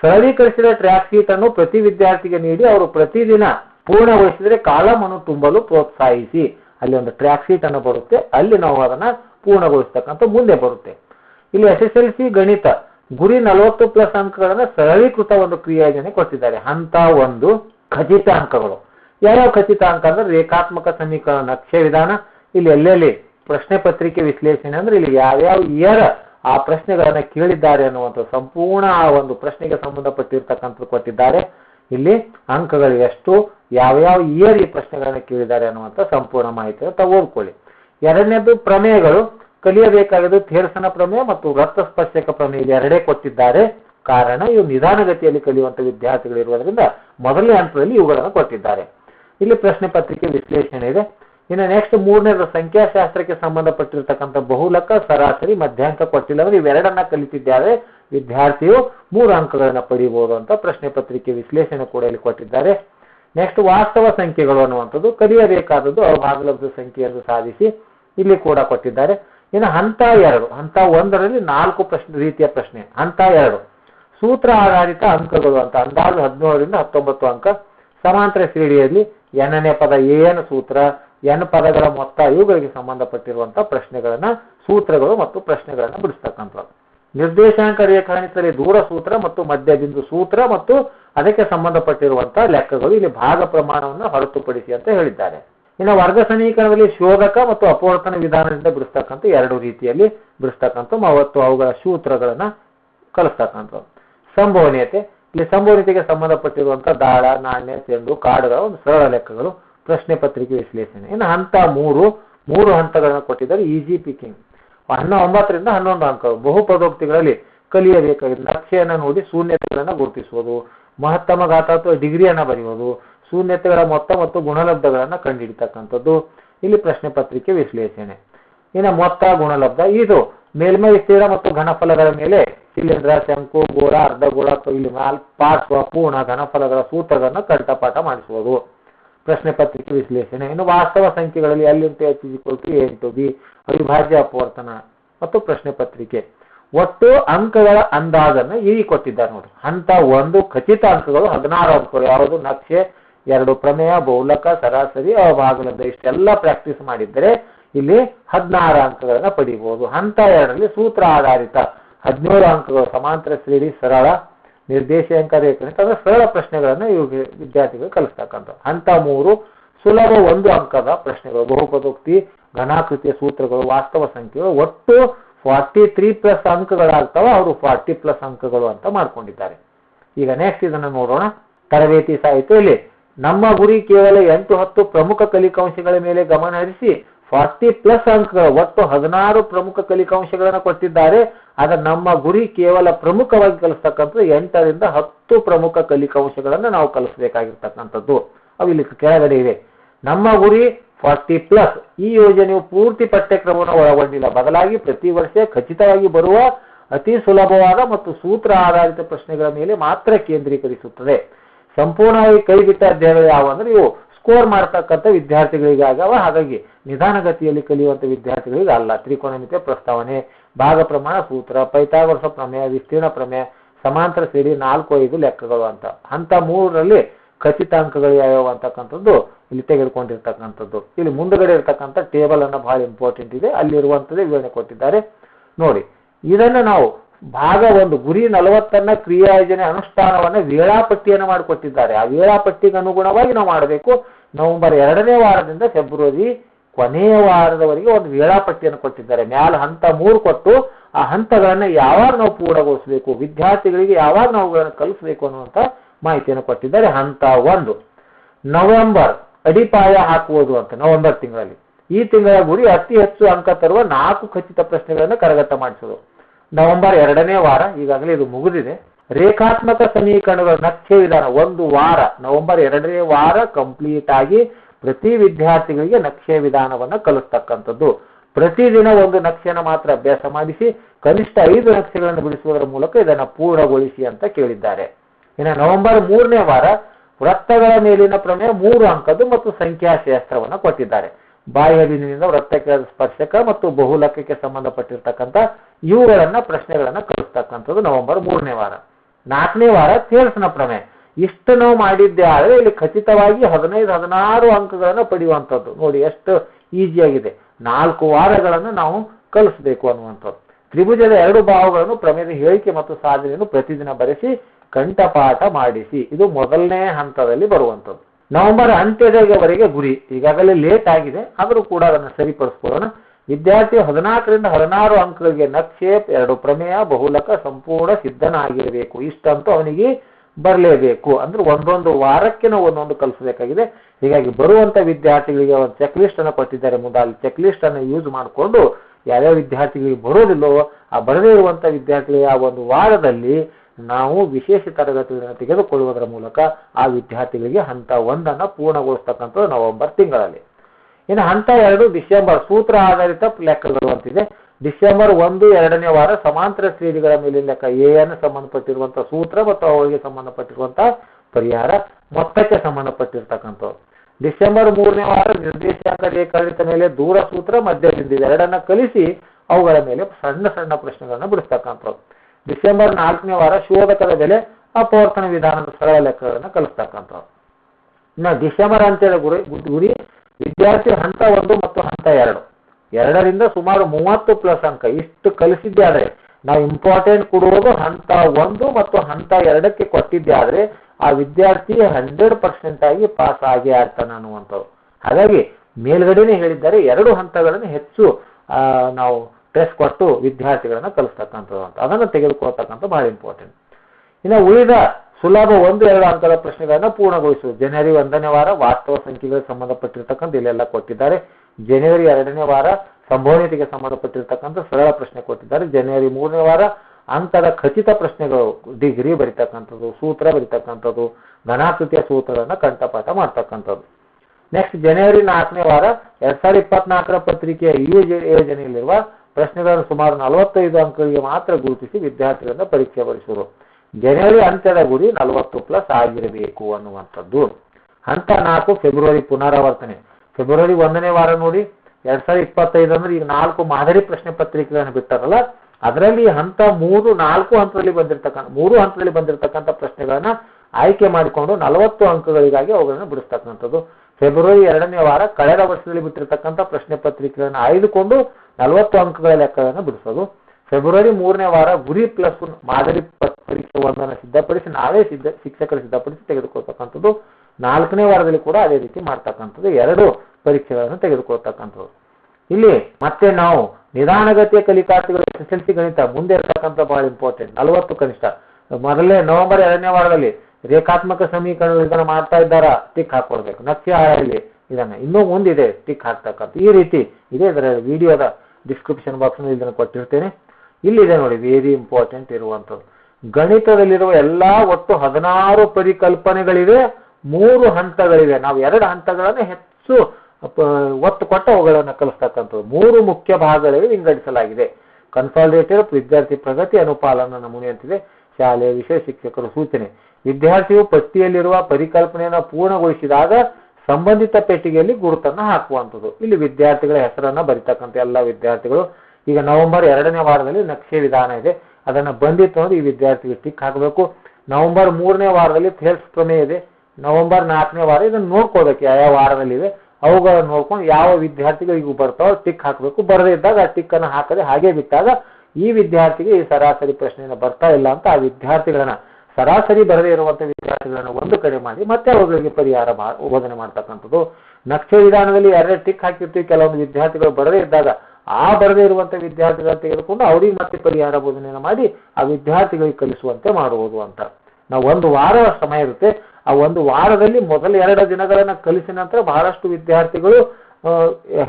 ಸರಳೀಕರಿಸಿದ ಟ್ರ್ಯಾಕ್ ಶೀಟ್ ಅನ್ನು ಪ್ರತಿ ವಿದ್ಯಾರ್ಥಿಗೆ ನೀಡಿ ಅವರು ಪ್ರತಿದಿನ ಪೂರ್ಣಗೊಳಿಸಿದರೆ ಕಾಲಮ್ ಅನ್ನು ತುಂಬಲು ಪ್ರೋತ್ಸಾಹಿಸಿ. ಅಲ್ಲಿ ಒಂದು ಟ್ರ್ಯಾಕ್ ಶೀಟ್ ಅನ್ನು ಬರುತ್ತೆ. ಅಲ್ಲಿ ನಾವು ಅದನ್ನ ಪೂರ್ಣಗೊಳಿಸ್ತಕ್ಕಂಥ ಮುಂದೆ ಬರುತ್ತೆ. ಇಲ್ಲಿ ಎಸ್ ಎಸ್ ಎಲ್ ಸಿ ಗಣಿತ, ಗುರಿ ನಲವತ್ತು ಪ್ಲಸ್ ಅಂಕಗಳನ್ನ ಸರಳೀಕೃತ ಒಂದು ಕ್ರಿಯಾಯೋಜನೆ ಕೊಟ್ಟಿದ್ದಾರೆ. ಹಂತ ಒಂದು ಖಚಿತ ಅಂಕಗಳು. ಯಾವ್ಯಾವ ಖಚಿತ ಅಂತಂದ್ರೆ ರೇಖಾತ್ಮಕ ಸಮೀಕರಣ ನಕ್ಷೆ ವಿಧಾನ ಇಲ್ಲಿ ಎಲ್ಲೆಲ್ಲಿ ಪ್ರಶ್ನೆ ಪತ್ರಿಕೆ ವಿಶ್ಲೇಷಣೆ ಅಂದ್ರೆ ಇಲ್ಲಿ ಯಾವ್ಯಾವ ಇಯರ್ ಆ ಪ್ರಶ್ನೆಗಳನ್ನ ಕೇಳಿದ್ದಾರೆ ಅನ್ನುವಂಥ ಸಂಪೂರ್ಣ ಆ ಒಂದು ಪ್ರಶ್ನೆಗೆ ಸಂಬಂಧಪಟ್ಟಿರ್ತಕ್ಕಂಥ ಕೊಟ್ಟಿದ್ದಾರೆ. ಇಲ್ಲಿ ಅಂಕಗಳು ಎಷ್ಟು, ಯಾವ್ಯಾವ ಇಯರ್ ಈ ಪ್ರಶ್ನೆಗಳನ್ನ ಕೇಳಿದ್ದಾರೆ ಅನ್ನುವಂಥ ಸಂಪೂರ್ಣ ಮಾಹಿತಿಯನ್ನು ತಾವು ಓದ್ಕೊಳ್ಳಿ ಎರಡನೇದು ಪ್ರಮೇಯಗಳು. ಕಲಿಯಬೇಕಾಗಿದ್ದು ಥೇರ್ಸನ ಪ್ರಮೇಯ ಮತ್ತು ರಕ್ತಸ್ಪರ್ಶಕ ಪ್ರಮೇಯ ಇಲ್ಲಿ ಎರಡೇ ಕೊಟ್ಟಿದ್ದಾರೆ. ಕಾರಣ ಇವು ನಿಧಾನಗತಿಯಲ್ಲಿ ಕಲಿಯುವಂತ ವಿದ್ಯಾರ್ಥಿಗಳಿರುವುದರಿಂದ ಮೊದಲನೇ ಹಂತದಲ್ಲಿ ಇವುಗಳನ್ನು ಕೊಟ್ಟಿದ್ದಾರೆ. ಇಲ್ಲಿ ಪ್ರಶ್ನೆ ಪತ್ರಿಕೆ ವಿಶ್ಲೇಷಣೆ ಇದೆ. ಇನ್ನು ನೆಕ್ಸ್ಟ್ ಮೂರನೇದು ಸಂಖ್ಯಾಶಾಸ್ತ್ರಕ್ಕೆ ಸಂಬಂಧಪಟ್ಟಿರ್ತಕ್ಕಂಥ ಬಹುಲಕ, ಸರಾಸರಿ, ಮಧ್ಯಾಂಕ ಕೊಟ್ಟಿಲ್ಲ ಅಂದ್ರೆ ಇವೆರಡನ್ನ ಕಲಿತಿದ್ದಾರೆ ವಿದ್ಯಾರ್ಥಿಯು. ಮೂರು ಅಂಕಗಳನ್ನು ಪಡೆಯಬಹುದು ಅಂತ ಪ್ರಶ್ನೆ ಪತ್ರಿಕೆ ವಿಶ್ಲೇಷಣೆ ಕೂಡ ಇಲ್ಲಿ ಕೊಟ್ಟಿದ್ದಾರೆ. ನೆಕ್ಸ್ಟ್ ವಾಸ್ತವ ಸಂಖ್ಯೆಗಳು ಅನ್ನುವಂಥದ್ದು ಕಲಿಯಬೇಕಾದದ್ದು ಭಾಗಲಬ್ಧ ಸಂಖ್ಯೆಯನ್ನು ಸಾಧಿಸಿ ಇಲ್ಲಿ ಕೂಡ ಕೊಟ್ಟಿದ್ದಾರೆ. ಇನ್ನು ಹಂತ ಎರಡು, ಹಂತ ಒಂದರಲ್ಲಿ ನಾಲ್ಕು ಪ್ರಶ್ನೆ, ರೀತಿಯ ಪ್ರಶ್ನೆ, ಹಂತ ಎರಡು. ಸೂತ್ರ ಆಧಾರಿತ ಅಂಕಗಳು ಅಂತ, ಅಂದಾಜು ಹದಿನೇಳರಿಂದ ಹತ್ತೊಂಬತ್ತು ಅಂಕ, ಸಮಾಂತರ ಶ್ರೇಣಿಯಲ್ಲಿ ಎನ್ನನೇ ಪದ ಏನು ಸೂತ್ರ, ಎನ್ ಪದಗಳ ಮೊತ್ತ ಇವುಗಳಿಗೆ ಸಂಬಂಧಪಟ್ಟಿರುವಂತಹ ಪ್ರಶ್ನೆಗಳನ್ನ ಸೂತ್ರಗಳು ಮತ್ತು ಪ್ರಶ್ನೆಗಳನ್ನ ಬಿಡಿಸ್ತಕ್ಕಂಥದ್ದು. ನಿರ್ದೇಶಾಂಕ ರೇಖಾಣಿತದಲ್ಲಿ ದೂರ ಸೂತ್ರ ಮತ್ತು ಮಧ್ಯ ಬಿಂದು ಸೂತ್ರ ಮತ್ತು ಅದಕ್ಕೆ ಸಂಬಂಧಪಟ್ಟಿರುವಂತಹ ಲೆಕ್ಕಗಳು ಇಲ್ಲಿ ಭಾಗ ಪ್ರಮಾಣವನ್ನು ಹೊರತುಪಡಿಸಿ ಅಂತ ಹೇಳಿದ್ದಾರೆ. ಇನ್ನು ವರ್ಗ ಸಮೀಕರಣದಲ್ಲಿ ಶೋಧಕ ಮತ್ತು ಅಪವರ್ತನ ವಿಧಾನದಿಂದ ಬಿಡಿಸ್ತಕ್ಕಂಥ ಎರಡು ರೀತಿಯಲ್ಲಿ ಬಿಡಿಸ್ತಕ್ಕಂಥ ಮತ್ತು ಅವುಗಳ ಸೂತ್ರಗಳನ್ನು ಕಲಿಸ್ತಕ್ಕಂಥದ್ದು. ಸಂಭವನೀಯತೆ ಇಲ್ಲಿ ಸಂಭವನೀಯತೆಗೆ ಸಂಬಂಧಪಟ್ಟಿರುವಂತಹ ದಾಳ, ನಾಣ್ಯ, ಚೆಂಡು ಕಾಡುಗಳ ಒಂದು ಸರಳ ಲೆಕ್ಕಗಳು ಪ್ರಶ್ನೆ ಪತ್ರಿಕೆ ವಿಶ್ಲೇಷಣೆ. ಇನ್ನು ಹಂತ ಮೂರು ಮೂರು ಹಂತಗಳನ್ನು ಕೊಟ್ಟಿದ್ದಾರೆ ಈಜಿ ಪಿಕಿಂಗ್. ಹನ್ನ ಒಂಬತ್ತರಿಂದ ಹನ್ನೊಂದು ಅಂಕಗಳು ಬಹುಪದೋಕ್ತಿಗಳಲ್ಲಿ ಕಲಿಯಬೇಕಾಗಿದೆ ನಕ್ಷೆಯನ್ನು ನೋಡಿ ಶೂನ್ಯತೆಗಳನ್ನು ಗುರುತಿಸುವುದು, ಮಹತ್ತಮ ಘಾತ ಅಥವಾ ಡಿಗ್ರಿಯನ್ನು ಬರೆಯುವುದು, ಶೂನ್ಯತೆಗಳ ಮೊತ್ತ ಮತ್ತು ಗುಣಲಬ್ಧಗಳನ್ನು ಕಂಡುಹಿಡಿತಕ್ಕಂಥದ್ದು. ಇಲ್ಲಿ ಪ್ರಶ್ನೆ ಪತ್ರಿಕೆ ವಿಶ್ಲೇಷಣೆ. ಇನ್ನು ಮೊತ್ತ, ಗುಣಲಬ್ಧ. ಇದು ಮೇಲ್ಮೈ ವಿಸ್ತೀರ್ಣ ಮತ್ತು ಘನಫಲಗಳ ಮೇಲೆ ಶಿಲೀಂಧ್ರ ಶಂಕು, ಗೋಳ ಅರ್ಧಗೋಳ ಇಲ್ಲಿ ಮ್ಯಾಲ್ ಪಾರ್ಶ್ವ, ಪೂರ್ಣ ಘನಫಲಗಳ ಸೂತ್ರಗಳನ್ನು ಕಂಠಪಾಠ ಮಾಡಿಸುವುದು. ಪ್ರಶ್ನೆ ಪತ್ರಿಕೆ ವಿಶ್ಲೇಷಣೆ. ಇನ್ನು ವಾಸ್ತವ ಸಂಖ್ಯೆಗಳಲ್ಲಿ L into H equal B ಅವಿಭಾಜ್ಯ ಅಪವರ್ತನ. ಮತ್ತು ಪ್ರಶ್ನೆ ಪತ್ರಿಕೆ. ಒಟ್ಟು ಅಂಕಗಳ ಅಂದಾಜನ್ನು ಈ ಕೊಟ್ಟಿದ್ದಾರೆ ನೋಡಿ. ಹಂತ ಒಂದು, ಖಚಿತ ಅಂಕಗಳು ಹದಿನಾರು ಅಂಕಗಳು. ಯಾವುದು? ನಕ್ಷೆ, ಎರಡು ಪ್ರಮೇಯ ಬೌಲಕ ಸರಾಸರಿ ಅಭಾಗಲಬ್ಧ ಇಷ್ಟೆಲ್ಲ ಪ್ರಾಕ್ಟೀಸ್ ಮಾಡಿದ್ದರೆ ಇಲ್ಲಿ ಹದಿನಾರು ಅಂಕಗಳನ್ನ ಪಡಿಬಹುದು ಹಂತ ಎರಡರಲ್ಲಿ ಸೂತ್ರ ಆಧಾರಿತ. ಹದಿನೇಳು ಅಂಕಗಳು ಸಮಾಂತರ ಸೇರಿ ಸರಳ ನಿರ್ದೇಶಾಂಕ ರೇಖೆ ಅಂದ್ರೆ ಸರಳ ಪ್ರಶ್ನೆಗಳನ್ನು ಇವು ವಿದ್ಯಾರ್ಥಿಗಳು ಕಲಿಸ್ತಕ್ಕಂಥ ಹಂತ ಮೂರು, ಸುಲಭ ಒಂದು ಅಂಕದ ಪ್ರಶ್ನೆಗಳು. ಬಹುಪದೋಕ್ತಿ, ಘನಾಕೃತಿಯ ಸೂತ್ರಗಳು, ವಾಸ್ತವ ಸಂಖ್ಯೆಗಳು. ಒಟ್ಟು ಫಾರ್ಟಿ ತ್ರೀ ಪ್ಲಸ್ ಅಂಕಗಳಾಗ್ತವ, ಅವರು ಫಾರ್ಟಿ ಪ್ಲಸ್ ಅಂಕಗಳು ಅಂತ ಮಾಡ್ಕೊಂಡಿದ್ದಾರೆ. ಈಗ ನೆಕ್ಸ್ಟ್ ಇದನ್ನು ನೋಡೋಣ. ತರಬೇತಿ ಸಾಹಿತ್ಯ ಇಲ್ಲಿ. ನಮ್ಮ ಗುರಿ ಕೇವಲ ಎಂಟು ಹತ್ತು ಪ್ರಮುಖ ಕಲಿಕಾಂಶಗಳ ಮೇಲೆ ಗಮನ ಹರಿಸಿ ಫಾರ್ಟಿ ಪ್ಲಸ್ ಅಂಕಗಳು ಒಟ್ಟು ಹದಿನಾರು ಪ್ರಮುಖ ಕಲಿಕಾಂಶಗಳನ್ನು ಕೊಟ್ಟಿದ್ದಾರೆ. ಆದ್ರೆ ನಮ್ಮ ಗುರಿ ಕೇವಲ ಪ್ರಮುಖವಾಗಿ ಕಲಿಸ್ತಕ್ಕಂಥದ್ದು ಎಂಟರಿಂದ ಹತ್ತು ಪ್ರಮುಖ ಕಲಿಕಾಂಶಗಳನ್ನು ನಾವು ಕಲಿಸಬೇಕಾಗಿರ್ತಕ್ಕಂಥದ್ದು. ಅವು ಇಲ್ಲಿ ಕೆಳಗಡೆ ಇವೆ. ನಮ್ಮ ಗುರಿ ಫಾರ್ಟಿ ಪ್ಲಸ್. ಈ ಯೋಜನೆಯು ಪೂರ್ತಿ ಪಠ್ಯಕ್ರಮವನ್ನು ಒಳಗೊಂಡಿಲ್ಲ. ಬದಲಾಗಿ ಪ್ರತಿ ವರ್ಷ ಖಚಿತವಾಗಿ ಬರುವ ಅತಿ ಸುಲಭವಾದ ಮತ್ತು ಸೂತ್ರ ಆಧಾರಿತ ಪ್ರಶ್ನೆಗಳ ಮೇಲೆ ಮಾತ್ರ ಕೇಂದ್ರೀಕರಿಸುತ್ತದೆ. ಸಂಪೂರ್ಣವಾಗಿ ಕೈಬಿಟ್ಟ ಅಧ್ಯಯನ ಯಾವ ಅಂದ್ರೆ ಇವು ಸ್ಕೋರ್ ಮಾಡ್ತಕ್ಕಂಥ ವಿದ್ಯಾರ್ಥಿಗಳಿಗೆ ಆಗವ ಹಾಗಾಗಿ ನಿಧಾನಗತಿಯಲ್ಲಿ ಕಲಿಯುವಂಥ ವಿದ್ಯಾರ್ಥಿಗಳಿಗೆ ಅಲ್ಲ ತ್ರಿಕೋನಮಿತಿಯ ಪ್ರಸ್ತಾವನೆ, ಭಾಗ ಪ್ರಮಾಣ ಸೂತ್ರ ಪೈತಾವರ್ಷ ಪ್ರಮೇಯ, ವಿಸ್ತೀರ್ಣ ಪ್ರಮೇಯ, ಸಮಾಂತರ ಸೇರಿ ನಾಲ್ಕು ಐದು ಲೆಕ್ಕಗಳು ಅಂತ. ಹಂತ ಮೂರರಲ್ಲಿ ಖಚಿತ ಅಂಕಗಳು ಯಾವ್ಯಾವ ಅಂತಕ್ಕಂಥದ್ದು ಇಲ್ಲಿ ತೆಗೆದುಕೊಂಡಿರ್ತಕ್ಕಂಥದ್ದು. ಇಲ್ಲಿ ಮುಂದುಗಡೆ ಇರ್ತಕ್ಕಂಥ ಟೇಬಲ್ ಅನ್ನ ಬಹಳ ಇಂಪಾರ್ಟೆಂಟ್ ಇದೆ. ಅಲ್ಲಿರುವಂಥದ್ದೇ ವಿವರಣೆ ಕೊಟ್ಟಿದ್ದಾರೆ. ನೋಡಿ, ಇದನ್ನು ನಾವು ಭಾಗ ಒಂದು, ಗುರಿ ನಲವತ್ತನ್ನ ಕ್ರಿಯಾಯೋಜನೆ ಅನುಷ್ಠಾನವನ್ನ ವೇಳಾಪಟ್ಟಿಯನ್ನು ಮಾಡಿಕೊಟ್ಟಿದ್ದಾರೆ. ಆ ವೇಳಾಪಟ್ಟಿಗೆ ಅನುಗುಣವಾಗಿ ನಾವು ಮಾಡಬೇಕು. ನವೆಂಬರ್ ಎರಡನೇ ವಾರದಿಂದ ಫೆಬ್ರವರಿ ಕೊನೆಯ ವಾರದವರೆಗೆ ಒಂದು ವೇಳಾಪಟ್ಟಿಯನ್ನು ಕೊಟ್ಟಿದ್ದಾರೆ. ಮ್ಯಾಲ ಹಂತ ಮೂರು ಕೊಟ್ಟು ಆ ಹಂತಗಳನ್ನ ಯಾವಾಗ ನಾವು ಪೂರ್ಣಗೊಳಿಸಬೇಕು, ವಿದ್ಯಾರ್ಥಿಗಳಿಗೆ ಯಾವಾಗ ನಾವು ಕಲಿಸಬೇಕು ಅನ್ನುವಂತ ಮಾಹಿತಿಯನ್ನು ಕೊಟ್ಟಿದ್ದಾರೆ. ಹಂತ ಒಂದು, ನವೆಂಬರ್ ಅಡಿಪಾಯ ಹಾಕುವುದು ಅಂತ, ನವೆಂಬರ್ ತಿಂಗಳಲ್ಲಿ. ಈ ತಿಂಗಳ ಗುರಿ ಅತಿ ಹೆಚ್ಚು ಅಂಕ ತರುವ ನಾಲ್ಕು ಖಚಿತ ಪ್ರಶ್ನೆಗಳನ್ನು ಕರಗತ ಮಾಡಿಸೋದು. ನವೆಂಬರ್ ಎರಡನೇ ವಾರ, ಈಗಾಗಲೇ ಇದು ಮುಗಿದಿದೆ. ರೇಖಾತ್ಮಕ ಸಮೀಕರಣಗಳ ನಕ್ಷೆ ವಿಧಾನ ಒಂದು ವಾರ, ನವೆಂಬರ್ ಎರಡನೇ ವಾರ ಕಂಪ್ಲೀಟ್ ಆಗಿ ಪ್ರತಿ ವಿದ್ಯಾರ್ಥಿಗಳಿಗೆ ನಕ್ಷೆ ವಿಧಾನವನ್ನು ಕಲಿಸ್ತಕ್ಕಂಥದ್ದು. ಪ್ರತಿದಿನ ಒಂದು ನಕ್ಷೆಯನ್ನು ಮಾತ್ರ ಅಭ್ಯಾಸ ಮಾಡಿಸಿ, ಕನಿಷ್ಠ ಐದು ನಕ್ಷೆಗಳನ್ನು ಬಿಡಿಸುವುದರ ಮೂಲಕ ಇದನ್ನು ಪೂರ್ಣಗೊಳಿಸಿ ಅಂತ ಕೇಳಿದ್ದಾರೆ. ಇನ್ನು ನವೆಂಬರ್ ಮೂರನೇ ವಾರ, ವೃತ್ತಗಳ ಮೇಲಿನ ಪ್ರಮೇಯ ಮೂರು ಅಂಕದ್ದು ಮತ್ತು ಸಂಖ್ಯಾಶಾಸ್ತ್ರವನ್ನು ಕೊಟ್ಟಿದ್ದಾರೆ. ಬಾಹ್ಯ ಹರಿವಿನಿಂದ ವೃತ್ತಕ್ಕೆ ಸ್ಪರ್ಶಕ ಮತ್ತು ಬಹುಲಕಕ್ಕೆ ಸಂಬಂಧಪಟ್ಟಿರ್ತಕ್ಕಂಥ ಇವುಗಳನ್ನ ಪ್ರಶ್ನೆಗಳನ್ನ ಕಲಿಸ್ತಕ್ಕಂಥದ್ದು ನವೆಂಬರ್ ಮೂರನೇ ವಾರ. ನಾಲ್ಕನೇ ವಾರ ಥೇಲ್ಸ್ನ ಪ್ರಮೇಯ ಇಷ್ಟು ನಾವು ಮಾಡಿದ್ದೆ ಆದರೆ ಇಲ್ಲಿ ಖಚಿತವಾಗಿ ಹದಿನೈದು, ಹದಿನಾರು ಅಂಕಗಳನ್ನು ಪಡೆಯುವಂಥದ್ದು. ನೋಡಿ ಎಷ್ಟು ಈಸಿಯಾಗಿದೆ ನಾಲ್ಕು ವಾರಗಳನ್ನು ನಾವು ಕಲಿಸ್ಬೇಕು ಅನ್ನುವಂಥದ್ದು. ತ್ರಿಭುಜದ ಎರಡು ಭಾವಗಳನ್ನು ಪ್ರಮೇಯದ ಹೇಳಿಕೆ ಮತ್ತು ಸಾಧನೆಯನ್ನು ಪ್ರತಿದಿನ ಬರೆಸಿ, ಕಂಠಪಾಠ ಮಾಡಿಸಿ. ಇದು ಮೊದಲನೇ ಹಂತದಲ್ಲಿ ಬರುವಂಥದ್ದು. ನವೆಂಬರ್ ಅಂತ್ಯದವರೆಗೆ ಗುರಿ. ಈಗಾಗಲೇ ಲೇಟ್ ಆಗಿದೆ. ಆದರೂ ಕೂಡ ಅದನ್ನು ಸರಿಪಡಿಸ್ಕೊಳ್ಳೋಣ. ವಿದ್ಯಾರ್ಥಿ ಹದಿನಾಲ್ಕರಿಂದ ಹದಿನಾರು ಅಂಕಗಳಿಗೆ ನಕ್ಷೆ ಎರಡು ಪ್ರಮೇಯ, ಬಹುಲಕ, ಸಂಪೂರ್ಣ ಸಿದ್ಧನಾಗಿರಬೇಕು. ಇಷ್ಟಂತೂ ಅವನಿಗೆ ಬರಲೇಬೇಕು. ಅಂದ್ರೆ ಒಂದೊಂದು ವಾರಕ್ಕೆ ನಾವು ಒಂದೊಂದು ಕಲಿಸಬೇಕಾಗಿದೆ. ಹೀಗಾಗಿ ಬರುವಂತ ವಿದ್ಯಾರ್ಥಿಗಳಿಗೆ ಒಂದು ಚೆಕ್ ಲಿಸ್ಟ್ ಅನ್ನು ಕೊಟ್ಟಿದ್ದಾರೆ ಮುಂದೆ. ಅಲ್ಲಿ ಚೆಕ್ ಲಿಸ್ಟ್ ಅನ್ನು ಯೂಸ್ ಮಾಡಿಕೊಂಡು ಯಾವ್ಯಾವ ವಿದ್ಯಾರ್ಥಿಗಳಿಗೆ ಬರೋದಿಲ್ಲೋ ಆ ಬರದೇ ಇರುವಂತ ವಿದ್ಯಾರ್ಥಿಗಳಿಗೆ ಆ ಒಂದು ವಾರದಲ್ಲಿ ನಾವು ವಿಶೇಷ ತರಗತಿಗಳನ್ನು ತೆಗೆದುಕೊಳ್ಳುವುದರ ಮೂಲಕ ಆ ವಿದ್ಯಾರ್ಥಿಗಳಿಗೆ ಹಂತ ಒಂದನ್ನು ಪೂರ್ಣಗೊಳಿಸ್ತಕ್ಕಂಥದ್ದು ನವೆಂಬರ್ ತಿಂಗಳಲ್ಲಿ. ಇನ್ನು ಹಂತ ಎರಡು ಡಿಸೆಂಬರ್ ಸೂತ್ರ ಆಧಾರಿತ ಲೆಕ್ಕಗಳು ಅಂತಿದೆ. ಡಿಸೆಂಬರ್ ಒಂದು ಎರಡನೇ ವಾರ ಸಮಾಂತರ ಶ್ರೇಣಿಗಳ ಮೇಲಿನ ಲೆಕ್ಕ ಎ ಅನ್ನು ಸಂಬಂಧಪಟ್ಟಿರುವಂತಹ ಸೂತ್ರ ಮತ್ತು ಅವುಗಳಿಗೆ ಸಂಬಂಧಪಟ್ಟಿರುವಂತಹ ಪರಿಹಾರ ಮೊತ್ತಕ್ಕೆ ಸಂಬಂಧಪಟ್ಟಿರ್ತಕ್ಕಂಥದ್ದು. ಡಿಸೆಂಬರ್ ಮೂರನೇ ವಾರ ನಿರ್ದೇಶಾಂಕ ರೇಖಾಳಿತ ಮೇಲೆ ದೂರ ಸೂತ್ರ ಮಧ್ಯ ಬಿಂದು ಎರಡನ್ನ ಕಲಿಸಿ ಅವುಗಳ ಮೇಲೆ ಸಣ್ಣ ಸಣ್ಣ ಪ್ರಶ್ನೆಗಳನ್ನು ಬಿಡಿಸ್ತಕ್ಕಂಥದ್ದು. ಡಿಸೆಂಬರ್ ನಾಲ್ಕನೇ ವಾರ ಶೋಧಕದ ಬೆಲೆ ಅಪವರ್ತನ ವಿಧಾನದ ಸರಳ ಲೆಕ್ಕಗಳನ್ನು ಕಲಿಸ್ತಕ್ಕಂಥವ್ರು. ಇನ್ನು ಡಿಸೆಂಬರ್ ಅಂತೇಳಿ ಗುರಿ ಗುರಿ ವಿದ್ಯಾರ್ಥಿ ಹಂತ ಒಂದು ಮತ್ತು ಹಂತ ಎರಡು. ಎರಡರಿಂದ ಸುಮಾರು ಮೂವತ್ತು ಪ್ಲಸ್ ಅಂಕ ಇಷ್ಟು ಕಲಿಸಿದ್ದೆ ಆದರೆ, ನಾವು ಇಂಪಾರ್ಟೆಂಟ್ ಕೊಡುವುದು ಹಂತ ಒಂದು ಮತ್ತು ಹಂತ ಎರಡಕ್ಕೆ ಕೊಟ್ಟಿದ್ದೆ ಆದರೆ, ಆ ವಿದ್ಯಾರ್ಥಿ ಹಂಡ್ರೆಡ್ ಪರ್ಸೆಂಟ್ ಆಗಿ ಪಾಸ್ ಆಗಿ ಆಗ್ತಾನೆ ಅನ್ನುವಂಥವ್ರು. ಹಾಗಾಗಿ ಮೇಲ್ಗಡೆನೆ ಹೇಳಿದ್ದಾರೆ ಎರಡು ಹಂತಗಳನ್ನು ಹೆಚ್ಚು ನಾವು ಸ್ಟ್ರೆಸ್ ಕೊಟ್ಟು ವಿದ್ಯಾರ್ಥಿಗಳನ್ನ ಕಲಿಸ್ತಕ್ಕಂಥದ್ದು ಅಂತ ಅದನ್ನು ತೆಗೆದುಕೊಳ್ತಕ್ಕಂಥ ಬಹಳ ಇಂಪಾರ್ಟೆಂಟ್ ಇನ್ನು ಉಳಿದ ಸುಲಭ ಒಂದು, ಎರಡು ಅಂತರ ಪ್ರಶ್ನೆಗಳನ್ನ ಪೂರ್ಣಗೊಳಿಸುವುದು. ಜನವರಿ ಒಂದನೇ ವಾರ ವಾಸ್ತವ ಸಂಖ್ಯೆಗಳಿಗೆ ಸಂಬಂಧಪಟ್ಟಿರ್ತಕ್ಕಂಥ ಇಲ್ಲೆಲ್ಲ ಕೊಟ್ಟಿದ್ದಾರೆ. ಜನವರಿ ಎರಡನೇ ವಾರ ಸಂಭವನೀಯತೆಗೆ ಸಂಬಂಧಪಟ್ಟಿರ್ತಕ್ಕಂಥ ಸರಳ ಪ್ರಶ್ನೆ ಕೊಟ್ಟಿದ್ದಾರೆ. ಜನವರಿ ಮೂರನೇ ವಾರ ಅಂಕದ ಖಚಿತ ಪ್ರಶ್ನೆಗಳು ಡಿಗ್ರಿ ಬರಿತಕ್ಕಂಥದ್ದು, ಸೂತ್ರ ಬರಿತಕ್ಕಂಥದ್ದು ಘನಾಕೃತಿಯ ಸೂತ್ರಗಳನ್ನ ಕಂಠಪಾಠ ಮಾಡ್ತಕ್ಕಂಥದ್ದು. ನೆಕ್ಸ್ಟ್ ಜನವರಿ ನಾಲ್ಕನೇ ವಾರ ಎರಡ್ ಸಾವಿರದ ಇಪ್ಪತ್ನಾಲ್ಕರ ಪತ್ರಿಕೆಯ ಈ ಯೋಜ- ಯೋಜನೆಯಲ್ಲಿರುವ ಪ್ರಶ್ನೆಗಳನ್ನು ಸುಮಾರು ನಲವತ್ತೈದು ಅಂಕಗಳಿಗೆ ಮಾತ್ರ ಗುರುತಿಸಿ ವಿದ್ಯಾರ್ಥಿಗಳನ್ನು ಪರೀಕ್ಷೆ ಬರೆಸಿದರು ಜನವರಿ ಅಂತ್ಯದ ಗುರಿ ನಲವತ್ತು ಪ್ಲಸ್ ಆಗಿರಬೇಕು ಅನ್ನುವಂಥದ್ದು. ಹಂತ ನಾಲ್ಕು ಫೆಬ್ರವರಿ ಪುನರಾವರ್ತನೆ. ಫೆಬ್ರವರಿ ಒಂದನೇ ವಾರ ನೋಡಿ, ಎರಡ್ ಸಾವಿರದ ಇಪ್ಪತ್ತೈದು ಅಂದ್ರೆ ಈಗ ನಾಲ್ಕು ಮಾದರಿ ಪ್ರಶ್ನೆ ಪತ್ರಿಕೆಗಳನ್ನು ಬಿಟ್ಟಾರಲ್ಲ, ಅದರಲ್ಲಿ ಹಂತ ಮೂರು, ನಾಲ್ಕು ಹಂತದಲ್ಲಿ ಬಂದಿರತಕ್ಕಂಥ, ಮೂರು ಹಂತದಲ್ಲಿ ಬಂದಿರತಕ್ಕಂಥ ಪ್ರಶ್ನೆಗಳನ್ನ ಆಯ್ಕೆ ಮಾಡಿಕೊಂಡು ನಲವತ್ತು ಅಂಕಗಳಿಗಾಗಿ ಅವುಗಳನ್ನು ಬಿಡಿಸ್ತಕ್ಕಂಥದ್ದು. ಫೆಬ್ರವರಿ ಎರಡನೇ ವಾರ ಕಳೆದ ವರ್ಷದಲ್ಲಿ ಬಿಟ್ಟಿರತಕ್ಕಂಥ ಪ್ರಶ್ನೆ ಪತ್ರಿಕೆಗಳನ್ನು ಆಯ್ದುಕೊಂಡು ನಲವತ್ತು ಅಂಕಗಳ ಲೆಕ್ಕವನ್ನು ಬಿಡಿಸೋದು. ಫೆಬ್ರವರಿ ಮೂರನೇ ವಾರ ಗುರಿ ಪ್ಲಸ್ ಮಾದರಿ ಪರೀಕ್ಷೆ ಒಂದನ್ನು ಸಿದ್ಧಪಡಿಸಿ ನಾವೇ ಸಿದ್ಧ, ಶಿಕ್ಷಕರು ಸಿದ್ಧಪಡಿಸಿ ತೆಗೆದುಕೊಳ್ತಕ್ಕಂಥದ್ದು. ನಾಲ್ಕನೇ ವಾರದಲ್ಲಿ ಕೂಡ ಅದೇ ರೀತಿ ಮಾಡ್ತಕ್ಕಂಥದ್ದು. ಎರಡು ಪರೀಕ್ಷೆಗಳನ್ನು ತೆಗೆದುಕೊಳ್ತಕ್ಕಂಥದ್ದು. ಇಲ್ಲಿ ಮತ್ತೆ ನಾವು ನಿಧಾನಗತಿಯ ಕಲಿಕಾರ್ಥಿಗಳು ಎಸ್ ಎಸ್ ಎಲ್ ಸಿ ಗಣಿತ ಮುಂದೆ ಇರತಕ್ಕಂಥ ಬಹಳ ಇಂಪಾರ್ಟೆಂಟ್ ನಲವತ್ತು ಕನಿಷ್ಠ. ಮೊದಲೇ ನವೆಂಬರ್ ಎರಡನೇ ವಾರದಲ್ಲಿ ರೇಖಾತ್ಮಕ ಸಮೀಕರಣ ಇದನ್ನ ಮಾಡ್ತಾ ಇದ್ದಾರಾ? ಟಿಕ್ ಹಾಕೊಳ್ಬೇಕು ನಕ್ಷೆ ಆಳಲ್ಲಿ ಇದನ್ನ ಇನ್ನೂ ಮುಂದಿದೆ ಟಿಕ್ ಹಾಕ್ತಕ್ಕಂಥ. ಈ ರೀತಿ ಇದೆ. ಇದರ ವಿಡಿಯೋದ ಡಿಸ್ಕ್ರಿಪ್ಷನ್ ಬಾಕ್ಸ್ ಇದನ್ನು ಕೊಟ್ಟಿರ್ತೇನೆ. ಇಲ್ಲಿದೆ ನೋಡಿ ವೆರಿ ಇಂಪಾರ್ಟೆಂಟ್ ಇರುವಂಥದ್ದು. ಗಣಿತದಲ್ಲಿರುವ ಎಲ್ಲಾ ಒಟ್ಟು ಹದಿನಾರು ಪರಿಕಲ್ಪನೆಗಳಿವೆ, ಮೂರು ಹಂತಗಳಿವೆ. ನಾವು ಎರಡು ಹಂತಗಳನ್ನು ಹೆಚ್ಚು ಒತ್ತು ಕೊಟ್ಟು ಅವುಗಳನ್ನು ಕಲಿಸ್ತಕ್ಕಂಥದ್ದು. ಮೂರು ಮುಖ್ಯ ಭಾಗಗಳಿಗೆ ವಿಂಗಡಿಸಲಾಗಿದೆ. ಕನ್ಸಾಲಿಡೇಟೆಡ್ ವಿದ್ಯಾರ್ಥಿ ಪ್ರಗತಿ ಅನುಪಾಲನ ನಮೂನೆ ಅಂತಿದೆ. ಶಾಲೆಯ ವಿಷಯ ಶಿಕ್ಷಕರ ಸೂಚನೆ. ವಿದ್ಯಾರ್ಥಿಯು ಪಟ್ಟಿಯಲ್ಲಿರುವ ಪರಿಕಲ್ಪನೆಯನ್ನು ಪೂರ್ಣಗೊಳಿಸಿದಾಗ ಸಂಬಂಧಿತ ಪೆಟ್ಟಿಗೆಯಲ್ಲಿ ಗುರುತನ್ನು ಹಾಕುವಂಥದ್ದು. ಇಲ್ಲಿ ವಿದ್ಯಾರ್ಥಿಗಳ ಹೆಸರನ್ನ ಬರಿತಕ್ಕಂಥ ಎಲ್ಲ ವಿದ್ಯಾರ್ಥಿಗಳು. ಈಗ ನವೆಂಬರ್ ಎರಡನೇ ವಾರದಲ್ಲಿ ನಕ್ಷೆ ವಿಧಾನ ಇದೆ. ಅದನ್ನು ಬಂದಿತ್ತು ಅಂದ್ರೆ ಈ ವಿದ್ಯಾರ್ಥಿಗೆ ಟಿಕ್ ಹಾಕಬೇಕು. ನವೆಂಬರ್ ಮೂರನೇ ವಾರದಲ್ಲಿ ಥೇಲ್ಸ್ ಪ್ರಮೇಯ ಇದೆ. ನವೆಂಬರ್ ನಾಲ್ಕನೇ ವಾರ ಇದನ್ನು ನೋಡ್ಕೋಬೇಕು ಯಾವ ಯಾವ ವಾರದಲ್ಲಿವೆ ಅವುಗಳನ್ನು ನೋಡ್ಕೊಂಡು ಯಾವ ವಿದ್ಯಾರ್ಥಿಗಳಿಗೂ ಬರ್ತಾವೋ ಟಿಕ್ ಹಾಕಬೇಕು. ಬರದೇ ಇದ್ದಾಗ ಆ ಟಿಕ್ ಅನ್ನು ಹಾಕದೆ ಹಾಗೆ ಬಿಟ್ಟಾಗ ಈ ವಿದ್ಯಾರ್ಥಿಗೆ ಈ ಸರಾಸರಿ ಪ್ರಶ್ನೆಯನ್ನು ಬರ್ತಾ ಇಲ್ಲ ಅಂತ ಆ ವಿದ್ಯಾರ್ಥಿಗಳನ್ನ ಸರಾಸರಿ ಬರದೇ ಇರುವಂತಹ ವಿದ್ಯಾರ್ಥಿಗಳನ್ನು ಒಂದು ಕಡೆ ಮಾಡಿ ಮತ್ತೆ ಅವುಗಳಿಗೆ ಪರಿಹಾರ ಬೋಧನೆ ಮಾಡ್ತಕ್ಕಂಥದ್ದು. ನಕ್ಷೆ ವಿಧಾನದಲ್ಲಿ ಎರಡು ಟಿಕ್ ಹಾಕಿರ್ತೀವಿ. ಕೆಲವೊಂದು ವಿದ್ಯಾರ್ಥಿಗಳು ಬರದೇ ಇದ್ದಾಗ ಆ ಬರದೇ ಇರುವಂತ ವಿದ್ಯಾರ್ಥಿಗಳನ್ನು ತೆಗೆದುಕೊಂಡು ಅವರಿಗೆ ಮತ್ತೆ ಪರಿಹಾರ ಬೋಧನೆಯನ್ನು ಮಾಡಿ ಆ ವಿದ್ಯಾರ್ಥಿಗಳಿಗೆ ಕಲಿಸುವಂತೆ ಮಾಡುವುದು ಅಂತ. ನಾವು ಒಂದು ವಾರ ಸಮಯ ಇರುತ್ತೆ. ಆ ಒಂದು ವಾರದಲ್ಲಿ ಮೊದಲ ಎರಡು ದಿನಗಳನ್ನ ಕಲಿಸಿದ ನಂತರ ಬಹಳಷ್ಟು ವಿದ್ಯಾರ್ಥಿಗಳು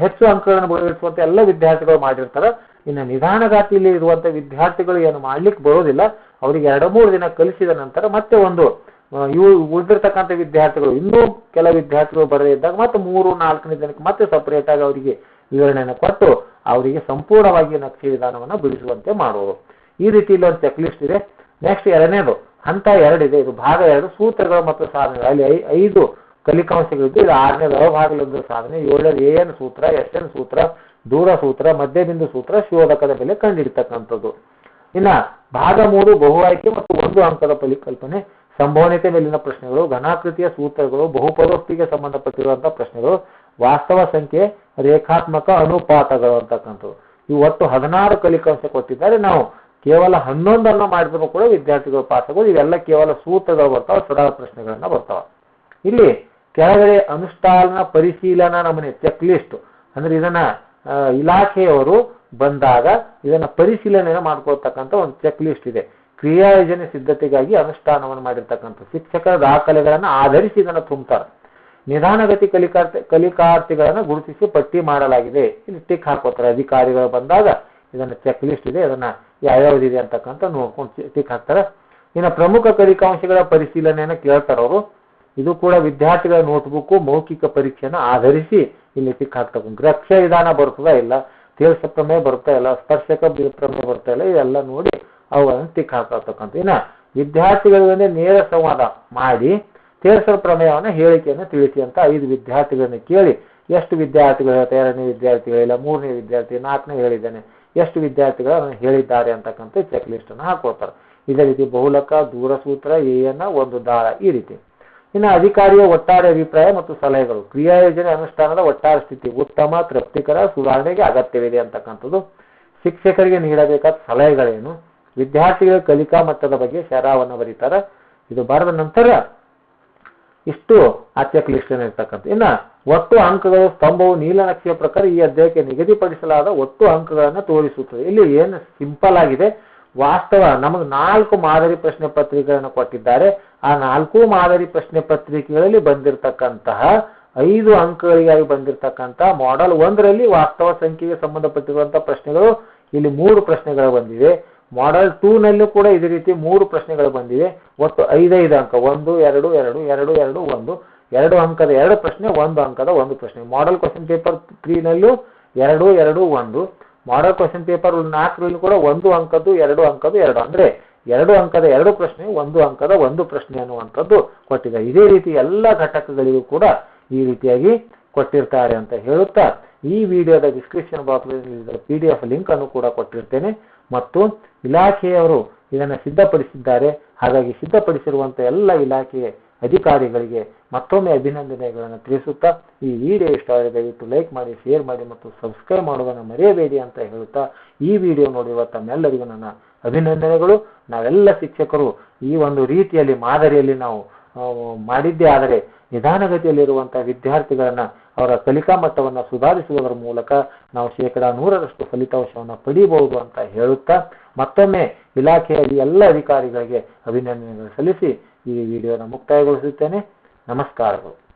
ಹೆಚ್ಚು ಅಂಕಗಳನ್ನು ಬದಲಿಸುವಂತೆ ಎಲ್ಲ ವಿದ್ಯಾರ್ಥಿಗಳು ಮಾಡಿರ್ತಾರೆ. ಇನ್ನು ನಿಧಾನಗಾತಿಯಲ್ಲಿ ಇರುವಂತ ವಿದ್ಯಾರ್ಥಿಗಳು ಏನು ಮಾಡ್ಲಿಕ್ಕೆ ಬರೋದಿಲ್ಲ, ಅವರಿಗೆ ಎರಡು ಮೂರು ದಿನ ಕಲಿಸಿದ ನಂತರ ಮತ್ತೆ ಒಂದು ಇವು ಉಳಿದಿರ್ತಕ್ಕಂಥ ವಿದ್ಯಾರ್ಥಿಗಳು, ಇನ್ನೂ ಕೆಲ ವಿದ್ಯಾರ್ಥಿಗಳು ಬರದೇ ಇದ್ದಾಗ ಮತ್ತೆ ಮೂರು, ನಾಲ್ಕನೇ ದಿನಕ್ಕೆ ಮತ್ತೆ ಸಪರೇಟ್ ಆಗಿ ಅವರಿಗೆ ವಿವರಣೆಯನ್ನು ಕೊಟ್ಟು ಅವರಿಗೆ ಸಂಪೂರ್ಣವಾಗಿ ನಕ್ಷೆ ವಿಧಾನವನ್ನು ಬಿಡಿಸುವಂತೆ ಮಾಡುವುದು ಈ ರೀತಿ ಒಂದು ಚೆಕ್ ಲಿಸ್ಟ್ ಇದೆ. ನೆಕ್ಸ್ಟ್ ಎರಡನೇದು, ಹಂತ ಎರಡಿದೆ. ಇದು ಭಾಗ ಎರಡು, ಸೂತ್ರಗಳು ಮತ್ತು ಸಾಧನೆಗಳು. ಅಲ್ಲಿ ಐದು ಕಲಿಕಾಂಶಗಳಿದ್ದು, ಇದು ಆರನೇದು ಅವಿಭಾಗಲೊಂದು ಸಾಧನೆ, ಏಳನೇದು ಎ ಎನ್ ಸೂತ್ರ, ಎಸ್ ಎನ್ ಸೂತ್ರ ದೂರ ಸೂತ್ರ, ಮಧ್ಯಬಿಂದು ಸೂತ್ರ ಶೋಧಕದ ಬೆಲೆ ಕಂಡಿಡ್ತಕ್ಕಂಥದ್ದು. ಇನ್ನ ಭಾಗ ಮೂರು ಬಹು ಆಯ್ಕೆ ಮತ್ತು ಒಂದು ಅಂಕದ ಪರಿಕಲ್ಪನೆ, ಸಂಭವನೀಯತೆ ಮೇಲಿನ ಪ್ರಶ್ನೆಗಳು, ಘನಾಕೃತಿಯ ಸೂತ್ರಗಳು, ಬಹುಪದೋಕ್ತಿಗೆ ಸಂಬಂಧಪಟ್ಟಿರುವಂತಹ ಪ್ರಶ್ನೆಗಳು, ವಾಸ್ತವ ಸಂಖ್ಯೆ, ರೇಖಾತ್ಮಕ ಅನುಪಾತಗಳು ಅಂತಕ್ಕಂಥದ್ದು. ಇವು ಒಟ್ಟು ಹದಿನಾರು ಕಲಿಕಾಂಶ ಕೊಟ್ಟಿದ್ದಾರೆ. ನಾವು ಕೇವಲ ಹನ್ನೊಂದನ್ನು ಮಾಡಿದ್ರು ಕೂಡ ವಿದ್ಯಾರ್ಥಿಗಳು ಪಾಠಗಳು ಇವೆಲ್ಲ ಕೇವಲ ಸೂತ್ರಗಳು ಬರ್ತಾವ, ಸರಳ ಪ್ರಶ್ನೆಗಳನ್ನ ಬರ್ತಾವ. ಇಲ್ಲಿ ಕೆಳಗಡೆ ಅನುಷ್ಠಾನ ಪರಿಶೀಲನಾ ನಮೂನೆ ಚೆಕ್ ಲಿಸ್ಟ್ ಅಂದ್ರೆ ಇದನ್ನ ಇಲಾಖೆಯವರು ಬಂದಾಗ ಇದನ್ನ ಪರಿಶೀಲನೆ ಮಾಡ್ಕೊಳ್ತಕ್ಕಂಥ ಒಂದು ಚೆಕ್ ಲಿಸ್ಟ್ ಇದೆ. ಕ್ರಿಯಾ ಯೋಜನೆ ಸಿದ್ಧತೆಗಾಗಿ ಅನುಷ್ಠಾನವನ್ನು ಮಾಡಿರ್ತಕ್ಕಂಥ ಶಿಕ್ಷಕರ ದಾಖಲೆಗಳನ್ನ ಆಧರಿಸಿ ಇದನ್ನ ತುಂಬುತ್ತಾರೆ ನಿಧಾನಗತಿ ಕಲಿಕಾರ್ಥಿ ಕಲಿಕಾರ್ಥಿಗಳನ್ನು ಗುರುತಿಸಿ ಪಟ್ಟಿ ಮಾಡಲಾಗಿದೆ. ಇಲ್ಲಿ ಟಿಕ್ ಹಾಕೋತಾರೆ. ಅಧಿಕಾರಿಗಳು ಬಂದಾಗ ಇದನ್ನ ಚೆಕ್ ಲಿಸ್ಟ್ ಇದೆ. ಅದನ್ನ ಯಾವ್ಯಾವ್ದಿದೆ ಅಂತಕ್ಕಂಥ ನೋಡ್ಕೊಂಡು ಟಿಕ್ ಹಾಕ್ತಾರೆ. ಇನ್ನು ಪ್ರಮುಖ ಕಲಿಕಾಂಶಗಳ ಪರಿಶೀಲನೆಯನ್ನು ಕೇಳ್ತಾರೆ ಅವರು ಇದು ಕೂಡ ವಿದ್ಯಾರ್ಥಿಗಳ ನೋಟ್ಬುಕ್ ಮೌಖಿಕ ಪರೀಕ್ಷೆಯನ್ನು ಆಧರಿಸಿ ಇಲ್ಲಿ ಟಿಕ್ ಹಾಕ್ತಕ್ಕ ರಕ್ಷೆ ವಿಧಾನ ಬರ್ತದ ಇಲ್ಲ ತೇಲ್ಸ ಪ್ರಮೇಯ ಬರ್ತಾ ಇಲ್ಲ, ಸ್ಪರ್ಶಕ ಪ್ರಮೇಯ ಬರ್ತಾ ಇಲ್ಲ ಇದೆಲ್ಲ ನೋಡಿ ಅವುಗಳನ್ನು ಟಿಕ್ ಹಾಕತಕ್ಕಂಥ ಇನ್ನ ವಿದ್ಯಾರ್ಥಿಗಳಿಗೆ ನೇರ ಸಂವಾದ ಮಾಡಿ ತೇಲ್ಸರ ಪ್ರಮೇಯವನ್ನು ಹೇಳಿಕೆಯನ್ನು ತಿಳಿಸಿ ಅಂತ ಐದು ವಿದ್ಯಾರ್ಥಿಗಳನ್ನು ಕೇಳಿ, ಎಷ್ಟು ವಿದ್ಯಾರ್ಥಿಗಳು ಹೇಳ್ತಾರೆ ಎರಡನೇ ವಿದ್ಯಾರ್ಥಿ ಹೇಳಿಲ್ಲ ಮೂರನೇ ವಿದ್ಯಾರ್ಥಿ, ನಾಲ್ಕನೇ ಹೇಳಿದ್ದಾನೆ, ಎಷ್ಟು ವಿದ್ಯಾರ್ಥಿಗಳು ಅದನ್ನ ಹೇಳಿದ್ದಾರೆ ಅಂತಕ್ಕಂಥ ಚೆಕ್ ಲಿಸ್ಟ್ ಅನ್ನು ಹಾಕೊಳ್ತಾರೆ ಇದೇ ರೀತಿ ಬಹುಲಕ, ದೂರಸೂತ್ರ ಏನ ಒಂದು ದಾಳ ಈ ರೀತಿ. ಇನ್ನು ಅಧಿಕಾರಿಯ ಒಟ್ಟಾರೆ ಅಭಿಪ್ರಾಯ ಮತ್ತು ಸಲಹೆಗಳು. ಕ್ರಿಯಾ ಯೋಜನೆ ಅನುಷ್ಠಾನದ ಒಟ್ಟಾರೆ ಸ್ಥಿತಿ, ಉತ್ತಮ, ತೃಪ್ತಿಕರ ಸುಧಾರಣೆಗೆ ಅಗತ್ಯವಿದೆ ಅಂತಕ್ಕಂಥದ್ದು. ಶಿಕ್ಷಕರಿಗೆ ನೀಡಬೇಕಾದ ಸಲಹೆಗಳೇನು? ವಿದ್ಯಾರ್ಥಿಗಳ ಕಲಿಕಾ ಮಟ್ಟದ ಬಗ್ಗೆ ಶರಾವನ್ನು ಬರೀತಾರೆ. ಇದು ಬರೆದ ನಂತರ ಇಷ್ಟು ಆ ಚೆಕ್ ಇರ್ತಕ್ಕಂಥ ಇನ್ನ ಒಟ್ಟು ಅಂಕಗಳು ಸ್ತಂಭವು ನೀಲನಕ್ಷೆಯ ಪ್ರಕಾರ ಈ ಅಧ್ಯಾಯಕ್ಕೆ ನಿಗದಿಪಡಿಸಲಾದ ಒಟ್ಟು ಅಂಕಗಳನ್ನು ತೋರಿಸುತ್ತದೆ. ಇಲ್ಲಿ ಏನು ಸಿಂಪಲ್ ಆಗಿದೆ. ವಾಸ್ತವ ನಮಗೆ ನಾಲ್ಕು ಮಾದರಿ ಪ್ರಶ್ನೆ ಪತ್ರಿಕೆಗಳನ್ನು ಕೊಟ್ಟಿದ್ದಾರೆ. ಆ ನಾಲ್ಕು ಮಾದರಿ ಪ್ರಶ್ನೆ ಪತ್ರಿಕೆಗಳಲ್ಲಿ ಬಂದಿರತಕ್ಕಂತಹ ಐದು ಅಂಕಗಳಿಗಾಗಿ ಬಂದಿರತಕ್ಕಂತಹ ಮಾಡೆಲ್ ಒಂದರಲ್ಲಿ ವಾಸ್ತವ ಸಂಖ್ಯೆಗೆ ಸಂಬಂಧಪಟ್ಟಿರುವಂತಹ ಪ್ರಶ್ನೆಗಳು ಇಲ್ಲಿ ಮೂರು ಪ್ರಶ್ನೆಗಳು ಬಂದಿವೆ. ಮಾಡೆಲ್ ಟೂನಲ್ಲೂ ಕೂಡ ಇದೇ ರೀತಿ ಮೂರು ಪ್ರಶ್ನೆಗಳು ಬಂದಿವೆ. ಒಟ್ಟು ಐದೈದು ಅಂಕ, ಒಂದು, ಎರಡು ಎರಡು ಎರಡು ಎರಡು, ಒಂದು. ಎರಡು ಅಂಕದ ಎರಡು ಪ್ರಶ್ನೆ, ಒಂದು ಅಂಕದ ಒಂದು ಪ್ರಶ್ನೆ. ಮಾಡೆಲ್ ಕ್ವಶನ್ ಪೇಪರ್ ತ್ರೀನಲ್ಲೂ ಎರಡು ಎರಡು, ಒಂದು. ಮಾಡೆಲ್ ಕ್ವಶನ್ ಪೇಪರ್ ನಾಲ್ಕರಲ್ಲಿ ಕೂಡ ಒಂದು ಅಂಕದ್ದು, ಎರಡು ಅಂಕದ್ದು, ಎರಡು. ಅಂದರೆ ಎರಡು ಅಂಕದ ಎರಡು ಪ್ರಶ್ನೆ, ಒಂದು ಅಂಕದ ಒಂದು ಪ್ರಶ್ನೆ ಅನ್ನುವಂಥದ್ದು ಕೊಟ್ಟಿದ್ದಾರೆ ಇದೇ ರೀತಿ ಎಲ್ಲ ಘಟಕಗಳಿಗೂ ಕೂಡ ಈ ರೀತಿಯಾಗಿ ಕೊಟ್ಟಿರ್ತಾರೆ ಅಂತ ಹೇಳುತ್ತಾ, ಈ ವಿಡಿಯೋದ ಡಿಸ್ಕ್ರಿಪ್ಷನ್ ಬಾಕ್ಸ್ನಲ್ಲಿ ಪಿ ಡಿ ಎಫ್ ಲಿಂಕ್ ಅನ್ನು ಕೂಡ ಕೊಟ್ಟಿರ್ತೇನೆ. ಮತ್ತು ಇಲಾಖೆಯವರು ಇದನ್ನು ಸಿದ್ಧಪಡಿಸಿದ್ದಾರೆ. ಹಾಗಾಗಿ ಸಿದ್ಧಪಡಿಸಿರುವಂಥ ಎಲ್ಲ ಇಲಾಖೆಯ ಅಧಿಕಾರಿಗಳಿಗೆ ಮತ್ತೊಮ್ಮೆ ಅಭಿನಂದನೆಗಳನ್ನು ತಿಳಿಸುತ್ತಾ ಈ ವಿಡಿಯೋ ಇಷ್ಟ ಆದರೆ ದಯವಿಟ್ಟು ಲೈಕ್ ಮಾಡಿ ಶೇರ್ ಮಾಡಿ ಮತ್ತು ಸಬ್ಸ್ಕ್ರೈಬ್ ಮಾಡುವುದನ್ನು ಮರೆಯಬೇಡಿ ಅಂತ ಹೇಳುತ್ತಾ ಈ ವಿಡಿಯೋ ನೋಡಿರುವ ತಮ್ಮೆಲ್ಲರಿಗೂ ನನ್ನ ಅಭಿನಂದನೆಗಳು. ನಾವೆಲ್ಲ ಶಿಕ್ಷಕರು ಈ ಒಂದು ರೀತಿಯಲ್ಲಿ ಮಾದರಿಯಲ್ಲಿ ನಾವು ಮಾಡಿದ್ದೇ ಆದರೆ ನಿಧಾನಗತಿಯಲ್ಲಿರುವಂತಹ ವಿದ್ಯಾರ್ಥಿಗಳನ್ನು ಅವರ ಕಲಿಕಾ ಮಟ್ಟವನ್ನು ಸುಧಾರಿಸುವುದರ ಮೂಲಕ ನಾವು ಶೇಕಡಾ ನೂರರಷ್ಟು ಫಲಿತಾಂಶವನ್ನು ಪಡೆಯಬಹುದು ಅಂತ ಹೇಳುತ್ತಾ ಮತ್ತೊಮ್ಮೆ ಇಲಾಖೆಯಲ್ಲಿ ಎಲ್ಲ ಅಧಿಕಾರಿಗಳಿಗೆ ಅಭಿನಂದನೆಗಳು ಸಲ್ಲಿಸಿ ಈ ವಿಡಿಯೋನ ಮುಕ್ತಾಯಗೊಳಿಸುತ್ತೇನೆ. ನಮಸ್ಕಾರಗಳು.